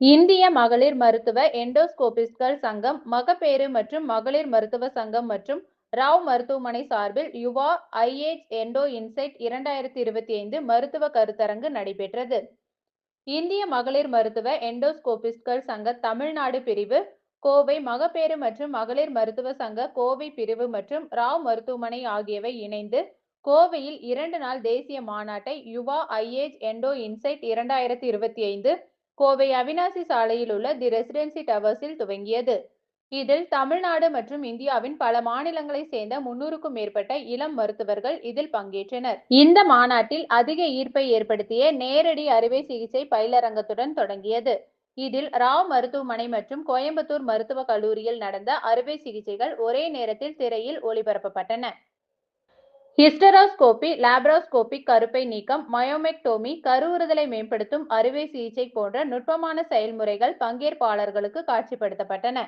இந்திய மகளிர் மருத்துவ எண்டோஸ்கோபிஸ்ட்கள் சங்கம் மகப்பேறு மற்றும் மகளிர் மருத்துவ சங்கம் மற்றும் ராவ் மருத்துவமனை சார்பில் யுவா ஐஏஜ் எண்டோ இன்சைட் இரண்டாயிரத்தி இருபத்தி ஐந்து மருத்துவ கருத்தரங்கு நடைபெற்றது. இந்திய மகளிர் மருத்துவ எண்டோஸ்கோபிஸ்ட்கள் சங்க தமிழ்நாடு பிரிவு கோவை மகப்பேறு மற்றும் மகளிர் மருத்துவ சங்க கோவை பிரிவு மற்றும் ராவ் மருத்துவமனை ஆகியவை இணைந்து கோவையில் இரண்டு நாள் தேசிய மாநாட்டை யுவா ஐஏஜ் எண்டோ இன்சைட் இரண்டாயிரத்தி இருபத்தி ஐந்து கோவை அவினாசி சாலையில் உள்ள தி ரெசிடென்சி டவர்ஸில் துவங்கியது. இதில் தமிழ்நாடு மற்றும் இந்தியாவின் பல மாநிலங்களை சேர்ந்த முன்னூறுக்கும் மேற்பட்ட இளம் மருத்துவர்கள் இதில் பங்கேற்றனர். இந்த மாநாட்டில் அதிக ஈர்ப்பை ஏற்படுத்திய நேரடி அறுவை சிகிச்சை பயிலரங்கத்துடன் தொடங்கியது. இதில் ராவ் மருத்துவமனை மற்றும் கோயம்புத்தூர் மருத்துவக் கல்லூரியில் நடந்த அறுவை சிகிச்சைகள் ஒரே நேரத்தில் திரையில் ஒளிபரப்பப்பட்டன. ஹிஸ்டரோஸ்கோபி லேப்ரோஸ்கோபி கருப்பை நீக்கம் மயோமெக்டோமி கருவுறுதலை மேம்படுத்தும் அறுவை சிகிச்சை போன்ற நுட்பமான செயல்முறைகள் பங்கேற்பாளர்களுக்கு காட்சிப்படுத்தப்பட்டன.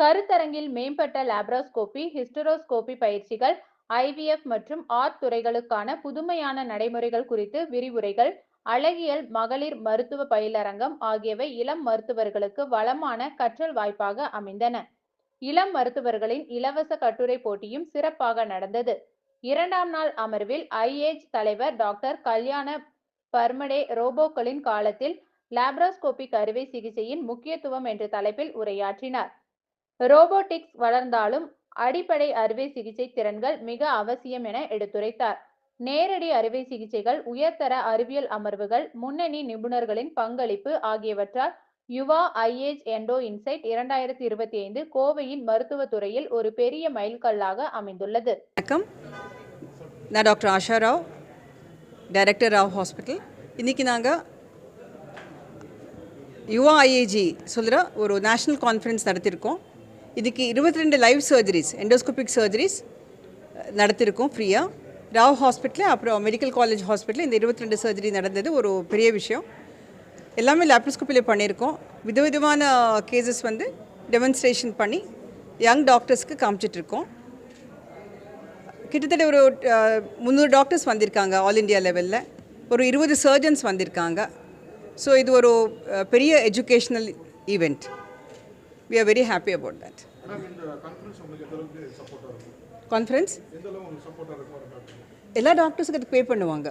கருத்தரங்கில் மேம்பட்ட லாப்ரோஸ்கோபி ஹிஸ்டரோஸ்கோபி பயிற்சிகள் ஐவிஎஃப் மற்றும் ஆர் துறைகளுக்கான புதுமையான நடைமுறைகள் குறித்து விரிவுரைகள் அழகியல் மகளிர் மருத்துவ பயிலரங்கம் ஆகியவை இளம் மருத்துவர்களுக்கு வளமான கற்றல் வாய்ப்பாக அமைந்தன. இளம் மருத்துவர்களின் இலவச கட்டுரை போட்டியும் சிறப்பாக நடந்தது. இரண்டாம் நாள் அமர்வில் ஐஏஜ் தலைவர் டாக்டர் கல்யாண பர்மடே ரோபோக்களின் காலத்தில் லேப்ரோஸ்கோபிக் அறுவை சிகிச்சையின் முக்கியத்துவம் என்ற தலைப்பில் உரையாற்றினார். ரோபோட்டிக்ஸ் வளர்ந்தாலும் அடிப்படை அறுவை சிகிச்சை திறன்கள் மிக அவசியம் என எடுத்துரைத்தார். நேரடி அறுவை சிகிச்சைகள் உயர்தர அறிவியல் அமர்வுகள் முன்னணி நிபுணர்களின் பங்களிப்பு ஆகியவற்றால் யுவா ஐஏஜ் எண்டோ இன்சைட் இரண்டாயிரத்தி இருபத்தி ஐந்து கோவையின் மருத்துவத்துறையில் ஒரு பெரிய மைல்கல்லாக அமைந்துள்ளது. வணக்கம். நான் doctor Asha Rao director Rao hospital இன்றைக்கி நாங்கள் யுவா ஐஏஜி சொல்கிற ஒரு நேஷ்னல் கான்ஃபரன்ஸ் நடத்தியிருக்கோம் இதுக்கு இருபத்தி ரெண்டு லைவ் சர்ஜரிஸ் எண்டோஸ்கோபிக் சர்ஜரிஸ் நடத்தியிருக்கோம் ஃப்ரீயாக ராவ் ஹாஸ்பிட்டல் அப்புறம் மெடிக்கல் காலேஜ் ஹாஸ்பிட்டல் இந்த இருபத்தி ரெண்டு சர்ஜரி நடந்தது ஒரு பெரிய விஷயம். எல்லாமே லேப்ரோஸ்கோப்பியில் பண்ணியிருக்கோம் விதவிதமான கேசஸ் வந்து டெமான்ஸ்ட்ரேஷன் பண்ணி யங் டாக்டர்ஸ்க்கு காமிச்சிட்ருக்கோம் கிட்டத்தட்ட ஒரு முந்நூறு டாக்டர்ஸ் வந்திருக்காங்க ஆல் இந்தியா லெவலில் ஒரு இருபது சர்ஜன்ஸ் வந்திருக்காங்க. ஸோ இது ஒரு பெரிய educational event we are very happy about that conference எல்லா டாக்டர்ஸுக்கு அதுக்கு பே பண்ணுவாங்க.